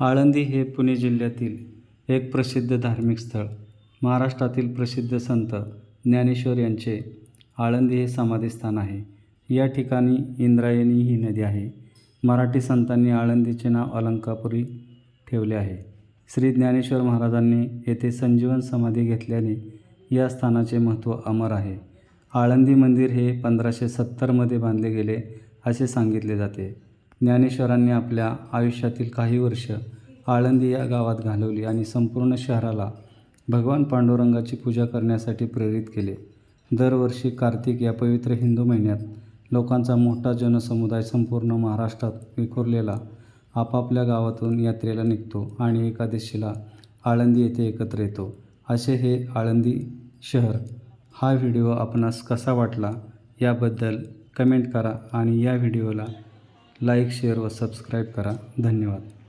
आळंदी हे पुणे जिल्ह्यातील एक प्रसिद्ध धार्मिक स्थळ. महाराष्ट्रातील प्रसिद्ध संत ज्ञानेश्वर यांचे आळंदी हे समाधीस्थान आहे. या ठिकाणी इंद्रायणी ही नदी आहे. मराठी संतांनी आळंदीचे नाव अलंकापुरी ठेवले आहे. श्री ज्ञानेश्वर महाराजांनी येथे संजीवन समाधी घेतल्याने या स्थानाचे महत्त्व अमर आहे. आळंदी मंदिर हे पंधराशे सत्तरमध्ये बांधले गेले असे सांगितले जाते. ज्ञानेश्वरांनी आपल्या आयुष्यातील काही वर्ष आळंदी या गावात घालवली आणि संपूर्ण शहराला भगवान पांडुरंगाची पूजा करण्यासाठी प्रेरित केले. दरवर्षी कार्तिक या पवित्र हिंदू महिन्यात लोकांचा मोठा जनसमुदाय संपूर्ण महाराष्ट्रात विखुरलेला आपापल्या गावातून यात्रेला निघतो आणि एकादशीला आळंदी येथे एकत्र येतो. असे हे आळंदी शहर. हा व्हिडिओ आपणास कसा वाटला याबद्दल कमेंट करा आणि या व्हिडिओला लाईक शेअर व सबस्क्राईब करा. धन्यवाद.